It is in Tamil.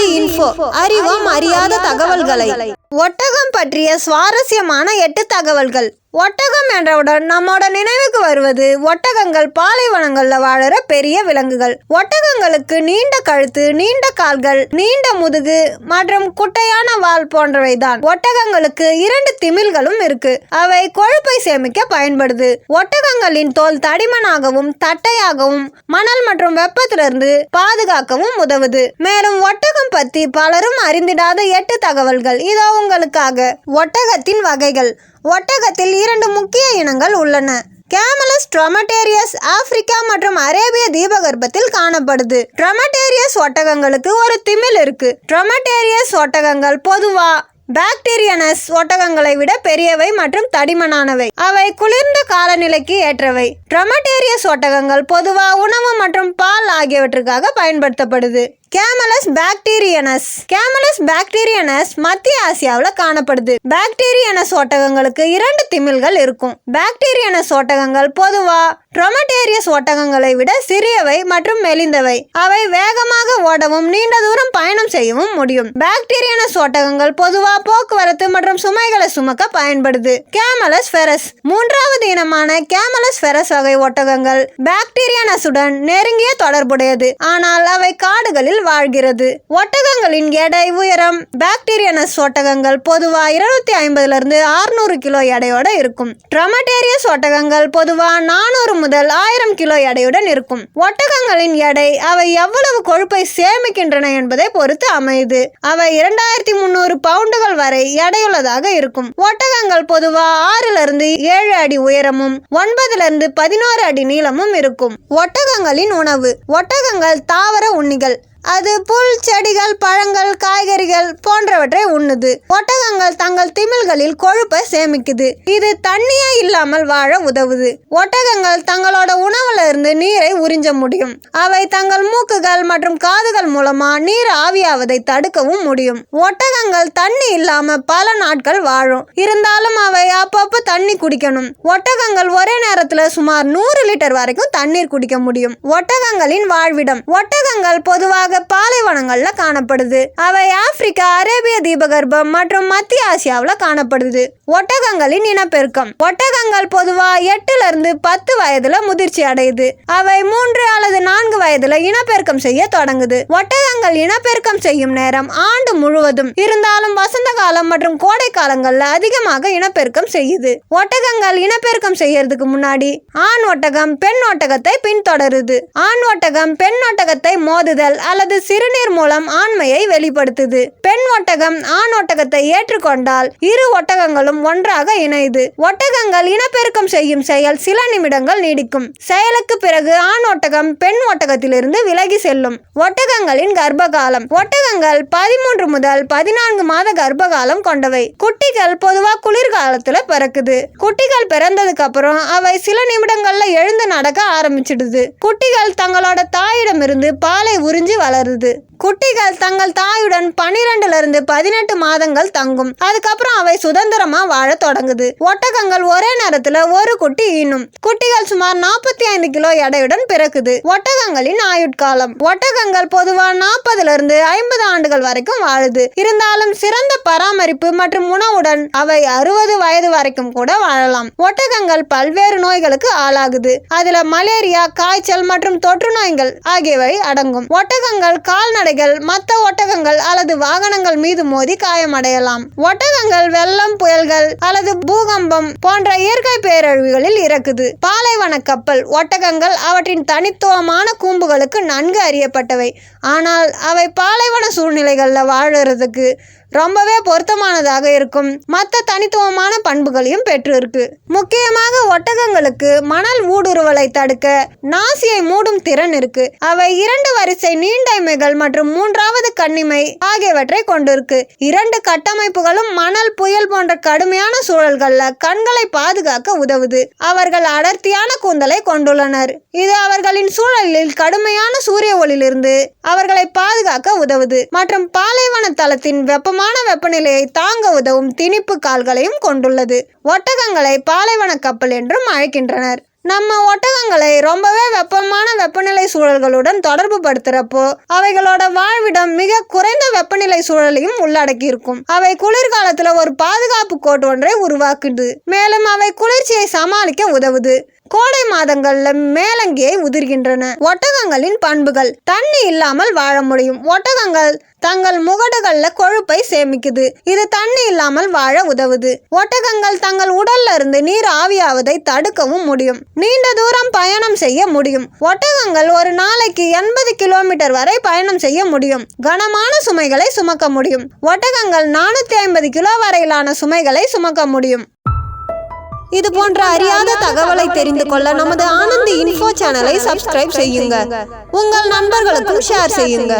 ஆதி இன்ஃபோ அறிவோம் அறியாத தகவல்களை. ஒட்டகம் பற்றிய சுவாரஸ்யமான எட்டு தகவல்கள். ஒட்டகம் என்றவுடன் நம்மோட நினைவுக்கு வருவது ஒட்டகங்கள் பாலைவனங்கள்ல வாழற பெரிய விலங்குகள். ஒட்டகங்களுக்கு நீண்ட கழுத்து நீண்ட கால்கள் நீண்ட முதுகு மற்றும் குட்டையான வால் போன்றவைதான். ஒட்டகங்களுக்கு இரண்டு திமில்களும் இருக்கு. அவை கொழுப்பை சேமிக்க பயன்படுது. ஒட்டகங்களின் தோல் தடிமனாகவும் தட்டையாகவும் மணல் மற்றும் வெப்பத்திலிருந்து பாதுகாக்கவும் உதவுது. மேலும் ஒட்டகம் பத்தி பலரும் அறிந்திடாத எட்டு தகவல்கள். இதோ உங்களுக்காக ஒட்டகத்தின் வகைகள். ஒட்டகத்தில் இரண்டு முக்கிய இனங்கள் உள்ளன. கேமலஸ் ட்ரொமட்டேரியஸ் ஆப்பிரிக்கா மற்றும் அரேபிய தீபகற்பத்தில் காணப்படுது. ட்ரொமட்டேரியஸ் ஒட்டகங்களுக்கு ஒரு திமில் இருக்கு. ட்ரொமட்டேரியஸ் ஒட்டகங்கள் பொதுவா பாக்டீரியனஸ் ஒட்டகங்களை விட பெரியவை மற்றும் தடிமனானவை. அவை குளிர்ந்த காலநிலைக்கு ஏற்றவை. ட்ரொமட்டேரியஸ் ஒட்டகங்கள் பொதுவாக உணவு மற்றும் பால் ஆகியவற்றுக்காக பயன்படுத்தப்படுது. கேமலஸ் பாக்டீரியனஸ் கேமலஸ் பாக்டீரியனஸ் மத்திய ஆசியாவில் காணப்படுது. பாக்டீரியனஸ் ஒட்டகங்களுக்கு இரண்டு திமில்கள் இருக்கும். பாக்டீரியனஸ் ஒட்டகங்கள் பொதுவா ட்ரொமட்டேரியஸ் ஒட்டகங்களை விட சிறியவை மற்றும் மெலிந்தவை. அவை வேகமாக ஓடவும் நீண்ட தூரம் பயணம் செய்யவும் முடியும். பாக்டீரியனஸ் ஒட்டகங்கள் பொதுவா போக்குவரத்து மற்றும் சுமைகளை சுமக்க பயன்படுது. கேமலஸ் ஃபெரஸ் மூன்றாவது இனமான கேமலஸ் ஃபெரஸ் வகை ஒட்டகங்கள் பாக்டீரியனஸுடன் நெருங்கிய தொடர்புடையது. ஆனால் அவை காடுகளில் வாழ்கிறது. ஒட்டகங்களின் எடை உயரம். பாக்டீரியனஸ் ஒட்டகங்கள் பொதுவாக இருநூத்தி ஐம்பதுலேருந்து ஆறுநூறு கிலோ எடையோட இருக்கும். ட்ரமடேரியஸ் ஒட்டகங்கள் பொதுவாக நானூறு முதல் ஆயிரம் கிலோ எடையுடன் இருக்கும். ஒட்டகங்களின் எடை அவை எவ்வளவு கொழுப்பை சேமிக்கின்றன என்பதை பொறுத்து அமையுது அவை இரண்டாயிரத்தி முந்நூறு பவுண்டுகள் வரை எடையுள்ளதாக இருக்கும். ஒட்டகங்கள் பொதுவாக ஆறிலிருந்து ஏழு அடி உயரமும் ஒன்பதிலிருந்து பதினோரு அடி நீளமும் இருக்கும். ஒட்டகங்களின் உணவு. ஒட்டகங்கள் தாவர உண்ணிகள். அது புல் செடிகள் பழங்கள் காய்கறிகள் போன்றவற்றை உண்ணுது. ஒட்டகங்கள் தங்கள் திமில்களில் கொழுப்பை சேமிக்குது. இது தண்ணியே இல்லாமல் வாழ உதவுது. ஒட்டகங்கள் தங்களோட உணவுல இருந்து நீரை உறிஞ்ச முடியும். அவை தங்கள் மூக்குகள் மற்றும் காதுகள் மூலமா நீர் ஆவியாவதை தடுக்கவும் முடியும். ஒட்டகங்கள் தண்ணி இல்லாம பல நாட்கள் வாழும். இருந்தாலும் அவை அப்பப்போ தண்ணி குடிக்கணும். ஒட்டகங்கள் ஒரே நேரத்துல சுமார் நூறு லிட்டர் வரைக்கும் தண்ணீர் குடிக்க முடியும். ஒட்டகங்களின் வாழ்விடம். ஒட்டகங்கள் பொதுவாக பாலைவனங்களில் காணப்படுது. அவை ஆப்பிரிக்கா அரேபிய தீபகற்பம் மற்றும் மத்திய ஆசியாவில் காணப்படுது. ஒட்டகங்களின் இனப்பெருக்கம். ஒட்டகங்கள் பொதுவாக எட்டுல இருந்து பத்து வயதுல முதிர்ச்சி அடையுது. அவை மூன்று அல்லது நான்கு வயதுல இனப்பெருக்கம் செய்ய தொடங்குது. ஒட்டகங்கள் இனப்பெருக்கம் செய்யும் நேரம் ஆண்டு முழுவதும். இருந்தாலும் வசந்த காலம் மற்றும் கோடை காலங்கள்ல அதிகமாக இனப்பெருக்கம் செய்யுது. ஒட்டகங்கள் இனப்பெருக்கம் செய்யறதுக்கு முன்னாடி ஆண் ஒட்டகம் பெண் ஒட்டகத்தை பின்தொடருது. ஆண் ஒட்டகம் பெண் ஒட்டகத்தை மோதுதல் அல்லது சிறுநீர் மூலம் ஆண்மையை வெளிப்படுத்துது. பெண் ஒட்டகம் ஆண் ஒட்டகத்தை ஏற்றுக்கொண்டால் இரு ஒட்டகங்களும் ஒன்றாக இணையுது. ஒட்டகங்கள் இனப்பெருக்கம் செய்யும் செயல் சில நிமிடங்கள் நீடிக்கும். செயலுக்கு பிறகு ஆண் ஒட்டகம் பெண் ஒட்டகத்திலிருந்து விலகி செல்லும். ஒட்டகங்களின் கர்ப்பகாலம். ஒட்டகங்கள் பதிமூன்று முதல் பதினான்கு மாத கர்ப்பகாலம் கொண்டவை. குட்டிகள் பொதுவா குளிர்காலத்துல பிறக்குது. குட்டிகள் பிறந்ததுக்கு அப்புறம் அவை சில நிமிடங்கள்ல எழுந்து நடக்க ஆரம்பிச்சிடுது. குட்டிகள் தங்களோட தாயிடமிருந்து பாலை உறிஞ்சி வளருது. குட்டிகள் தங்கள் தாயுடன் பன்னிரெண்டுல இருந்து பதினெட்டு மாதங்கள் தங்கும். அதுக்கப்புறம் அவை சுதந்திரமா வாழ தொடங்குது. ஒட்டகங்கள் ஒரே நேரத்துல ஒரு குட்டி ஈனும். குட்டிகள் சுமார் நாற்பத்தி ஐந்து கிலோ எடையுடன் பிறக்குது. ஒட்டகங்களின் ஆயுட்காலம். ஒட்டகங்கள் பொதுவா நாற்பதுல இருந்து ஐம்பது ஆண்டுகள் வரைக்கும் வாழுது. இருந்தாலும் சிறந்த பராமரிப்பு மற்றும் உணவுடன் அவை அறுபது வயது வரைக்கும் கூட வாழலாம். ஒட்டகங்கள் பல்வேறு நோய்களுக்கு ஆளாகுது. அதுல மலேரியா காய்ச்சல் மற்றும் தொற்று நோய்கள் ஆகியவை அடங்கும். ஒட்டகங்கள் கால்நடைகள் மற்ற ஒட்டகங்கள் அல்லது வாகனங்கள் மீது மோதி காயமடையலாம். ஒட்டகங்கள் வெள்ளம் புயல்கள் அல்லது பூகம்பம் போன்ற இயற்கை பேரழிவுகளில் இறக்குது. பாலைவன கப்பல் ஒட்டகங்கள் அவற்றின் தனித்துவமான கூம்புகளுக்கு நன்கு அறியப்பட்டவை. ஆனால் அவை பாலைவன சூழ்நிலைகளில் வாழறதுக்கு ரொம்பவே பொருத்தமானதாக இருக்கும். மற்ற தனித்துவமான பண்புகளையும் பெற்று இருக்கு முக்கியமாக ஒட்டகங்களுக்கு மணல் ஊடுருவலை தடுக்க நாசியை மூடும் திறன் இருக்கு. அவை இரண்டு வரிசை நீண்டைமைகள் மற்றும் மூன்றாவது கண்ணிமை ஆகியவற்றை கொண்டிருக்கு. இரண்டு கட்டமைப்புகளும் மணல் புயல் போன்ற கடுமையான சூழல்கள்ல கண்களை பாதுகாக்க உதவுது. அவர்கள் அடர்த்தியான கூந்தலை கொண்டுள்ளனர். இது அவர்களின் சூழலில் கடுமையான சூரிய ஒளியிலிருந்து அவர்களை பாதுகாக்க உதவுது. மற்றும் பாலைவன தளத்தின் வெப்பமான வெப்பநிலையை தாங்க உதவும் திணிப்பு கால்களையும் கொண்டுள்ளது. ஒட்டகங்களை பாலைவன கப்பல் என்றும் அழைக்கின்றனர். நம்ம ஒட்டகங்களை ரொம்பவே வெப்பமான வெப்பநிலை சூழல்களுடன் தொடர்பு படுத்துறப்போ அவைகளோட வாழ்விடம் மிக குறைந்த வெப்பநிலை சூழலையும் உள்ளடக்கி இருக்கும் அவை குளிர்காலத்துல ஒரு பாதுகாப்பு கோட் ஒன்றை உருவாக்குது. மேலும் அவை குளிர்ச்சியை சமாளிக்க உதவுது. கோடை மாதங்கள்ல மேலங்கியை உதிர்கின்றன. ஒட்டகங்களின் பண்புகள் தண்ணி இல்லாமல் வாழ முடியும். ஒட்டகங்கள் தங்கள் முகடுகள்ல கொழுப்பை சேமிக்குது. இது தண்ணி இல்லாமல் வாழ உதவுது. ஒட்டகங்கள் தங்கள் உடல்ல இருந்து நீர் ஆவியாவதை தடுக்கவும் முடியும். நீண்ட தூரம் பயணம் செய்ய முடியும். ஒட்டகங்கள் ஒரு நாளைக்கு எண்பது கிலோமீட்டர் வரை பயணம் செய்ய முடியும். கனமான சுமைகளை சுமக்க முடியும். ஒட்டகங்கள் நானூத்தி ஐம்பது கிலோ வரையிலான சுமைகளை சுமக்க முடியும். இது போன்ற அறியாத தகவலை தெரிந்து கொள்ள நமது ஆனந்த் இன்ஃபோ சேனலை சப்ஸ்கிரைப் செய்யுங்க. உங்கள் நண்பர்களுக்கும் ஷேர் செய்யுங்க.